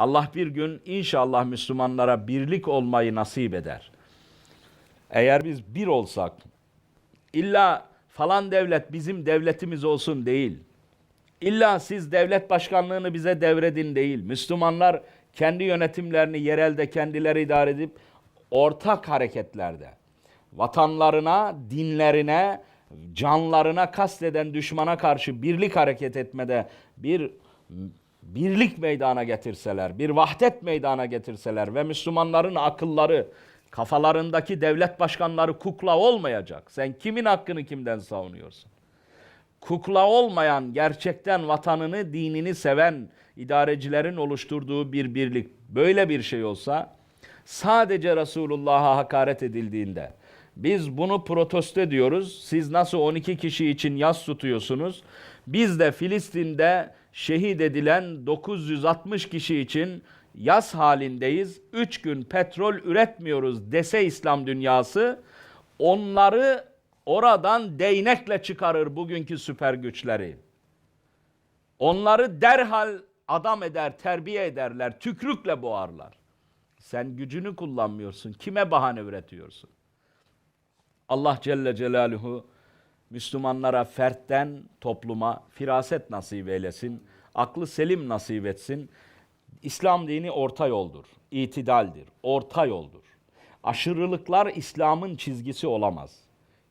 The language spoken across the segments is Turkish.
Allah bir gün inşallah Müslümanlara birlik olmayı nasip eder. Eğer biz bir olsak, illa falan devlet bizim devletimiz olsun değil. İlla siz devlet başkanlığını bize devredin değil. Müslümanlar kendi yönetimlerini yerelde kendileri idare edip ortak hareketlerde vatanlarına, dinlerine, canlarına kasteden düşmana karşı birlik hareket etmede bir birlik meydana getirseler, bir vahdet meydana getirseler ve Müslümanların akılları, kafalarındaki devlet başkanları kukla olmayacak. Sen kimin hakkını kimden savunuyorsun? kukla olmayan, gerçekten vatanını, dinini seven idarecilerin oluşturduğu bir birlik böyle bir şey olsa sadece Resulullah'a hakaret edildiğinde biz bunu protesto ediyoruz. Siz nasıl 12 kişi için yas tutuyorsunuz? Biz de Filistin'de şehit edilen 960 kişi için yas halindeyiz. 3 gün petrol üretmiyoruz dese İslam dünyası onları oradan değnekle çıkarır bugünkü süper güçleri. Onları derhal adam eder, terbiye ederler, tükrükle boğarlar. Sen gücünü kullanmıyorsun. Kime bahane üretiyorsun? Allah Celle Celaluhu Müslümanlara fertten topluma firaset nasip eylesin. Aklı selim nasip etsin. İslam dini orta yoldur. itidaldir. Orta yoldur. Aşırılıklar İslam'ın çizgisi olamaz.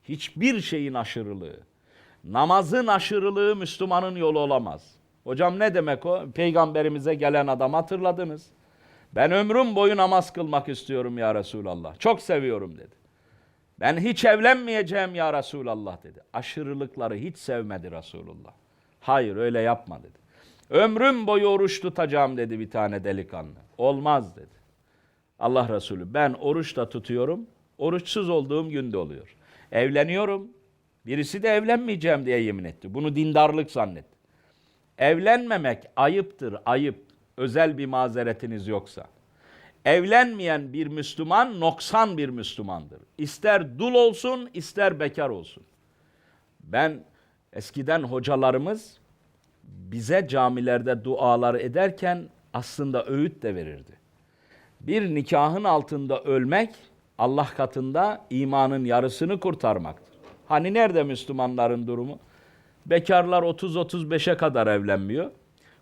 Hiçbir şeyin aşırılığı. Namazın aşırılığı Müslümanın yolu olamaz. Hocam ne demek o? Peygamberimize gelen adam hatırladınız. Ben ömrüm boyu namaz kılmak istiyorum ya Resulallah. Çok seviyorum dedi. Ben hiç evlenmeyeceğim ya Resulallah dedi. Aşırılıkları hiç sevmedi Resulullah. Hayır öyle yapma dedi. Ömrüm boyu oruç tutacağım dedi bir tane delikanlı. Olmaz dedi. Allah Resulü ben oruç da tutuyorum. Oruçsuz olduğum günde oluyor. Evleniyorum. Birisi de evlenmeyeceğim diye yemin etti. Bunu dindarlık zannetti. Evlenmemek ayıptır, ayıp. Özel bir mazeretiniz yoksa. Evlenmeyen bir Müslüman noksan bir Müslümandır. İster dul olsun, ister bekar olsun. Ben eskiden hocalarımız bize camilerde dualar ederken aslında öğüt de verirdi. Bir nikahın altında ölmek Allah katında imanın yarısını kurtarmaktır. Hani nerede Müslümanların durumu? Bekarlar 30-35'e kadar evlenmiyor.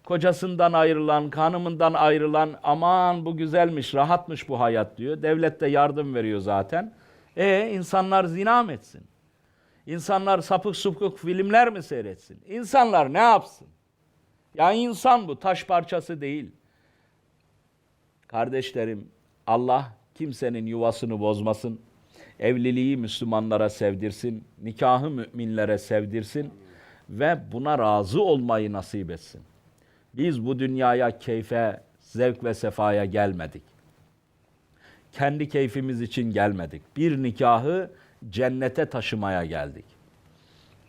Kocasından ayrılan, hanımından ayrılan aman bu güzelmiş, rahatmış bu hayat diyor. Devlet de yardım veriyor zaten. E insanlar zina mı etsin? İnsanlar sapık supuk filmler mi seyretsin? İnsanlar ne yapsın? Ya insan bu, taş parçası değil. Kardeşlerim, Allah kimsenin yuvasını bozmasın. Evliliği Müslümanlara sevdirsin, nikahı müminlere sevdirsin ve buna razı olmayı nasip etsin. Biz bu dünyaya keyfe, zevk ve sefaya gelmedik. Kendi keyfimiz için gelmedik. Bir nikahı cennete taşımaya geldik.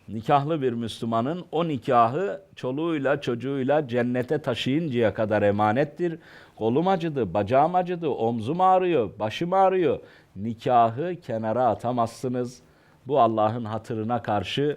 Nikahlı bir Müslümanın o nikahı çoluğuyla çocuğuyla cennete taşıyıncaya kadar emanettir. Kolum acıdı, bacağım acıdı, omzum ağrıyor, başım ağrıyor. Nikahı kenara atamazsınız. Bu Allah'ın hatırına karşı